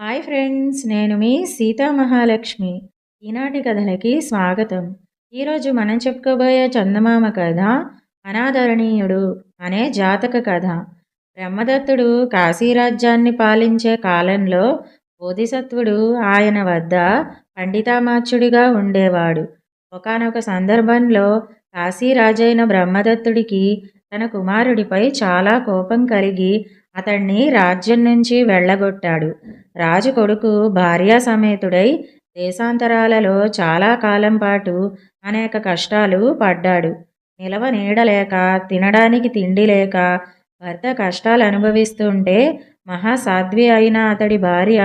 Hi friends నేను మీ సీతా మహాలక్ష్మి. ఈనాటి కథలకి స్వాగతం. ఈరోజు మనం చెప్పుకోబోయే చందమామ కథ అనాదరణీయుడు అనే జాతక కథ. బ్రహ్మదత్తుడు కాశీరాజ్యాన్ని పాలించే కాలంలో బోధిసత్వుడు ఆయన వద్ద పండితామాచ్యుడిగా ఉండేవాడు. ఒకనొక సందర్భంలో కాశీరాజైన బ్రహ్మదత్తుడికి తన కుమారుడిపై చాలా కోపం కలిగి అతణ్ణి రాజ్యం నుంచి వెళ్ళగొట్టాడు. రాజు కొడుకు భార్యా సమేతుడై దేశాంతరాలలో చాలా కాలం పాటు అనేక కష్టాలు పడ్డాడు. నిలవ నీడలేక తినడానికి తిండి లేక భర్త కష్టాలు అనుభవిస్తుంటే మహాసాధ్వి అయిన అతడి భార్య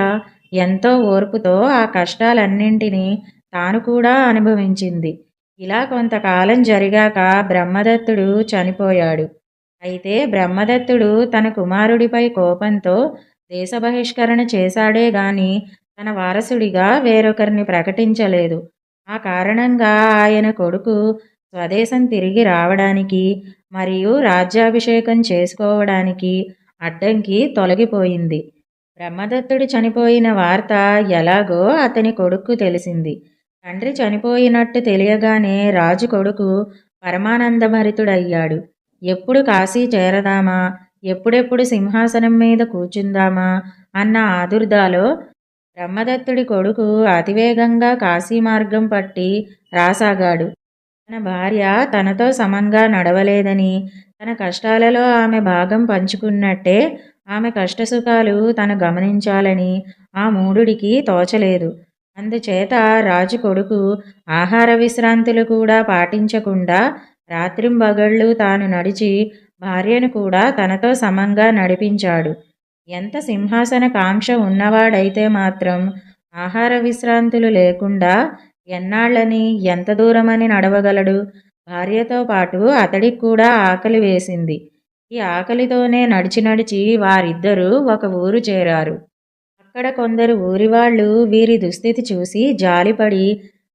ఎంతో ఓర్పుతో ఆ కష్టాలన్నింటినీ తాను కూడా అనుభవించింది. ఇలా కొంతకాలం జరిగాక బ్రహ్మదత్తుడు చనిపోయాడు. అయితే బ్రహ్మదత్తుడు తన కుమారుడిపై కోపంతో దేశ బహిష్కరణ చేశాడే గాని తన వారసుడిగా వేరొకరిని ప్రకటించలేదు. ఆ కారణంగా ఆయన కొడుకు స్వదేశం తిరిగి రావడానికి మరియు రాజ్యాభిషేకం చేసుకోవడానికి అడ్డంకి తొలగిపోయింది. బ్రహ్మదత్తుడు చనిపోయిన వార్త ఎలాగో అతని కొడుకు తెలిసింది. తండ్రి చనిపోయినట్టు తెలియగానే రాజు కొడుకు పరమానందభరితుడయ్యాడు. ఎప్పుడు కాశీ చేరదామా? ఎప్పుడెప్పుడు సింహాసనం మీద కూర్చుందామా? అన్న ఆదుర్దాలో బ్రహ్మదత్తుడి కొడుకు అతివేగంగా కాశీ మార్గం పట్టి రాసాగాడు. తన భార్య తనతో సమంగా నడవలేదని తన కష్టాలలో ఆమె భాగం పంచుకున్నట్టే ఆమె కష్టసుఖాలు తను గమనించాలని ఆ మూడుడికి తోచలేదు. అందుచేత రాజు కొడుకు ఆహార విశ్రాంతులు కూడా పాటించకుండా రాత్రింబగళ్ళు తాను నడిచి భార్యను కూడా తనతో సమంగా నడిపించాడు. ఎంత సింహాసన కాంక్ష ఉన్నవాడైతే మాత్రం ఆహార విశ్రాంతులు లేకుండా ఎన్నాళ్ళని ఎంత దూరమని నడవగలడు? భార్యతో పాటు అతడికి కూడా ఆకలి వేసింది. ఈ ఆకలితోనే నడిచి నడిచి వారిద్దరూ ఒక ఊరు చేరారు. అక్కడ కొందరు ఊరివాళ్ళు వీరి దుస్థితి చూసి జాలిపడి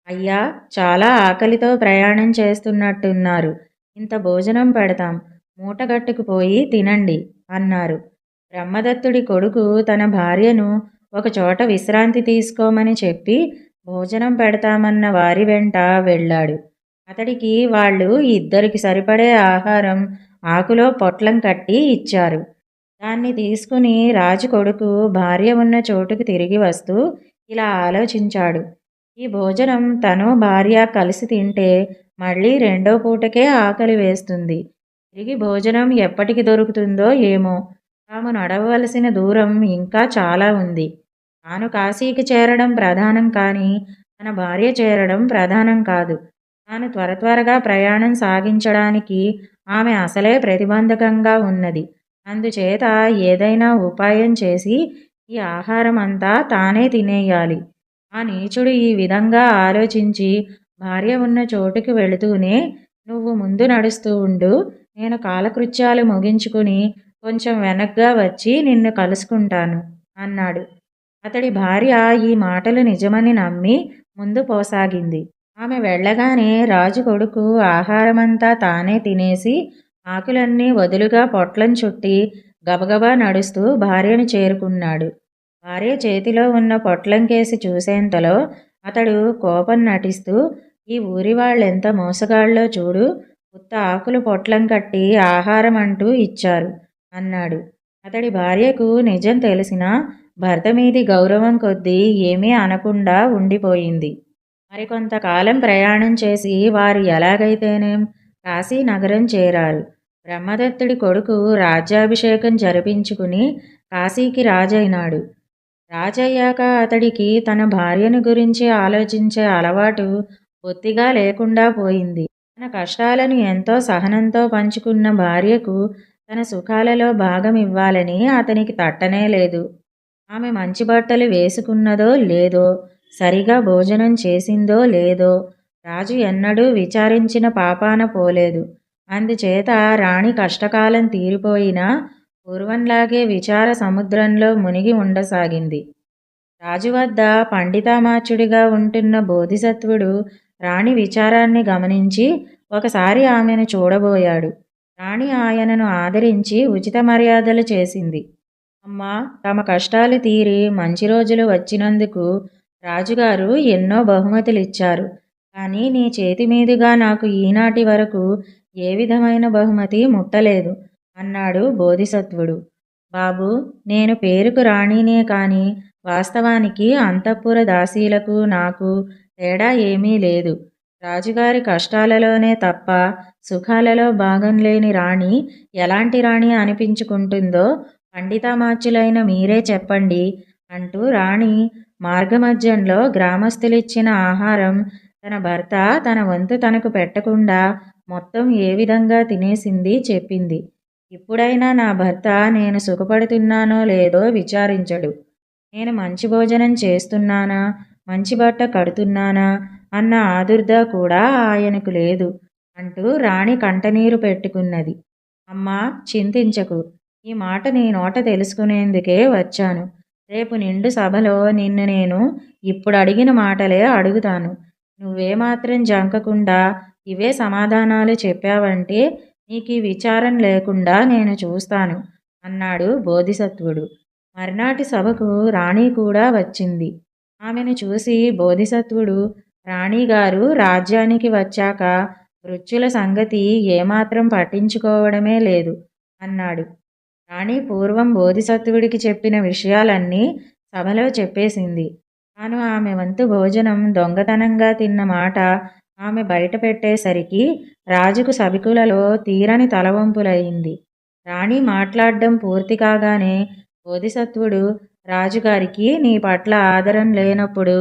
అయ్యా చాలా ఆకలితో ప్రయాణం చేస్తున్నట్టున్నారు. ఇంత భోజనం పెడతాం. మూటగట్టుకుపోయి తినండి అన్నారు. బ్రహ్మదత్తుడి కొడుకు తన భార్యను ఒకచోట విశ్రాంతి తీసుకోమని చెప్పి భోజనం పెడతామన్న వారి వెంట వెళ్ళాడు. అతడికి వాళ్ళు ఇద్దరికి సరిపడే ఆహారం ఆకులో పొట్లం కట్టి ఇచ్చారు. దాన్ని తీసుకుని రాజు కొడుకు భార్య ఉన్న చోటుకు తిరిగి వస్తూ ఇలా ఆలోచించాడు. ఈ భోజనం తను భార్య కలిసి తింటే మళ్ళీ రెండో పూటకే ఆకలి వేస్తుంది. తిరిగి భోజనం ఎప్పటికి దొరుకుతుందో ఏమో. తాము నడవలసిన దూరం ఇంకా చాలా ఉంది. తాను కాశీకి చేరడం ప్రధానం కానీ తన భార్య చేరడం ప్రధానం కాదు. తాను త్వర త్వరగా ప్రయాణం సాగించడానికి ఆమె అసలే ప్రతిబంధకంగా ఉన్నది. అందుచేత ఏదైనా ఉపాయం చేసి ఈ ఆహారం అంతా తానే తినేయాలి. ఆ నీచుడు ఈ విధంగా ఆలోచించి భార్య ఉన్న చోటుకి వెళుతూనే నువ్వు ముందు నడుస్తూ ఉండు. నేను కాలకృత్యాలు ముగించుకుని కొంచెం వెనక్గా వచ్చి నిన్ను కలుసుకుంటాను అన్నాడు. అతడి భార్య ఈ మాటలు నిజమని నమ్మి ముందు పోసాగింది. ఆమె వెళ్ళగానే రాజు కొడుకు ఆహారమంతా తానే తినేసి ఆకులన్నీ వదులుగా పొట్లం చుట్టి గబగబా నడుస్తూ భార్యను చేరుకున్నాడు. భార్య చేతిలో ఉన్న పొట్లం కేసి చూసేంతలో అతడు కోపం నటిస్తూ ఈ ఊరి వాళ్ళెంత మోసగాళ్ళో చూడు ఉత్త ఆకులు పొట్లం కట్టి ఆహారం అంటూ ఇచ్చారు అన్నాడు. అతడి భార్యకు నిజం తెలిసిన భర్త మీది గౌరవం కొద్దీ ఏమీ అనకుండా ఉండిపోయింది. మరికొంతకాలం ప్రయాణం చేసి వారు ఎలాగైతేనేం కాశీ నగరం చేరారు. బ్రహ్మదత్తుడి కొడుకు రాజ్యాభిషేకం జరిపించుకుని కాశీకి రాజైనాడు. రాజయ్యాక అతడికి తన భార్యను గురించి ఆలోచించే అలవాటు ఒత్తిగా లేకుండా పోయింది. తన కష్టాలను ఎంతో సహనంతో పంచుకున్న భార్యకు తన సుఖాలలో భాగం ఇవ్వాలని అతనికి తట్టనే లేదు. ఆమె మంచి బట్టలు వేసుకున్నదో లేదో సరిగా భోజనం చేసిందో లేదో రాజు ఎన్నడూ విచారించిన పాపాన పోలేదు. అందుచేత రాణి కష్టకాలం తీరిపోయినా పూర్వంలాగే విచార సముద్రంలో మునిగి ఉండసాగింది. రాజు వద్ద పండితామాచుడిగా ఉంటున్న బోధిసత్వుడు రాణి విచారాన్ని గమనించి ఒకసారి ఆమెను చూడబోయాడు. రాణి ఆయనను ఆదరించి ఉచిత మర్యాదలు చేసింది. అమ్మా తమ కష్టాలు తీరి మంచి రోజులు వచ్చినందుకు రాజుగారు ఎన్నో బహుమతులిచ్చారు. కానీ నీ చేతి మీదుగా నాకు ఈనాటి వరకు ఏ విధమైన బహుమతి ముట్టలేదు. అన్నాడు బోధిసత్వుడు. బాబు నేను పేరుకు రాణినే కాని వాస్తవానికి అంతఃపుర దాసీలకు నాకు తేడా ఏమీ లేదు. రాజుగారి కష్టాలలోనే తప్ప సుఖాలలో భాగం లేని రాణి ఎలాంటి రాణి అనిపించుకుంటుందో పండితామాచులైన మీరే చెప్పండి అంటూ రాణి మార్గమధ్యంలో గ్రామస్తులిచ్చిన ఆహారం తన భర్త తన వంతు తనకు పెట్టకుండా మొత్తం ఏ విధంగా తినేసింది చెప్పింది. ఇప్పుడైనా నా భర్త నేను సుఖపడుతున్నానో లేదో విచారించడు. నేను మంచి భోజనం చేస్తున్నానా? మంచి బట్ట కడుతున్నానా? అన్న ఆదుర్ద కూడా ఆయనకు లేదు అంటూ రాణి కంటనీరు పెట్టుకున్నది. అమ్మా చింతించకు. ఈ మాట నీ నోట తెలుసుకునేందుకే వచ్చాను. రేపు నిండు సభలో నిన్ను నేను ఇప్పుడు అడిగిన మాటలే అడుగుతాను. నువ్వేమాత్రం జంకకుండా ఇవే సమాధానాలు చెప్పావంటే నీకు ఈ విచారం లేకుండా నేను చూస్తాను అన్నాడు బోధిసత్వుడు. మర్నాటి సభకు రాణి కూడా వచ్చింది. ఆమెను చూసి బోధిసత్వుడు రాణిగారు రాజ్యానికి వచ్చాక మృత్యుల సంగతి ఏమాత్రం పట్టించుకోవడమే లేదు అన్నాడు. రాణి పూర్వం బోధిసత్వుడికి చెప్పిన విషయాలన్నీ సభలో చెప్పేసింది. తాను ఆమె వంతు భోజనం దొంగతనంగా తిన్న మాట ఆమె బయట పెట్టేసరికి రాజుకు సభికులలో తీరని తలవంపులయ్యింది రాణి మాట్లాడడం పూర్తి కాగానే బోధిసత్వుడు రాజుగారికి నీ పట్ల ఆదరం లేనప్పుడు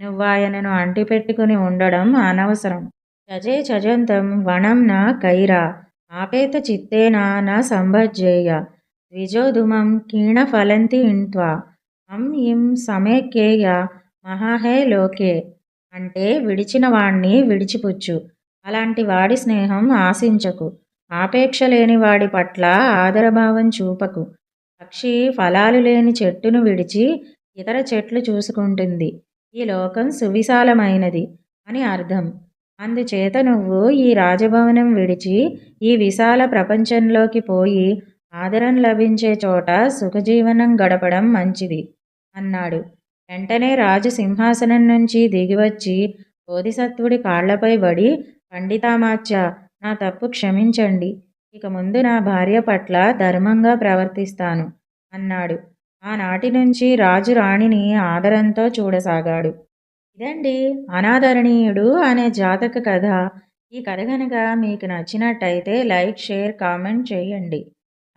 నువ్వాయనను అంటిపెట్టుకుని ఉండడం అనవసరం. చజే చజంతం వనం నా కైరా ఆపేత చిత్తేనా నా సంభజ్జేయ కీణ ఫలంతి ఇంత్వా అం ఇం సమేకేయ మహాహే లోకే అంటే విడిచిన వాణ్ణి విడిచిపుచ్చు. అలాంటి వాడి స్నేహం ఆశించకు. ఆపేక్ష లేని వాడి పట్ల ఆదరభావం చూపకు. పక్షి ఫలాలు లేని చెట్టును విడిచి ఇతర చెట్లు చూసుకుంటుంది. ఈ లోకం సువిశాలమైనది అని అర్థం. అందుచేత నువ్వు ఈ రాజభవనం విడిచి ఈ విశాల ప్రపంచంలోకి పోయి ఆదరణ లభించే చోట సుఖజీవనం గడపడం మంచిది అన్నాడు. వెంటనే రాజు సింహాసనం నుంచి దిగివచ్చి బోధిసత్వుడి కాళ్ళపై పడి పండితామాచ్య నా తప్పు క్షమించండి. ఇక ముందు నా భార్య పట్ల ధర్మంగా ప్రవర్తిస్తాను అన్నాడు. ఆనాటి నుంచి రాజు రాణిని ఆదరంతో చూడసాగాడు. ఇదండి అనాదరణీయుడు అనే జాతక కథ. ఈ కథ కనుక మీకు నచ్చినట్టయితే లైక్ షేర్ కామెంట్ చేయండి.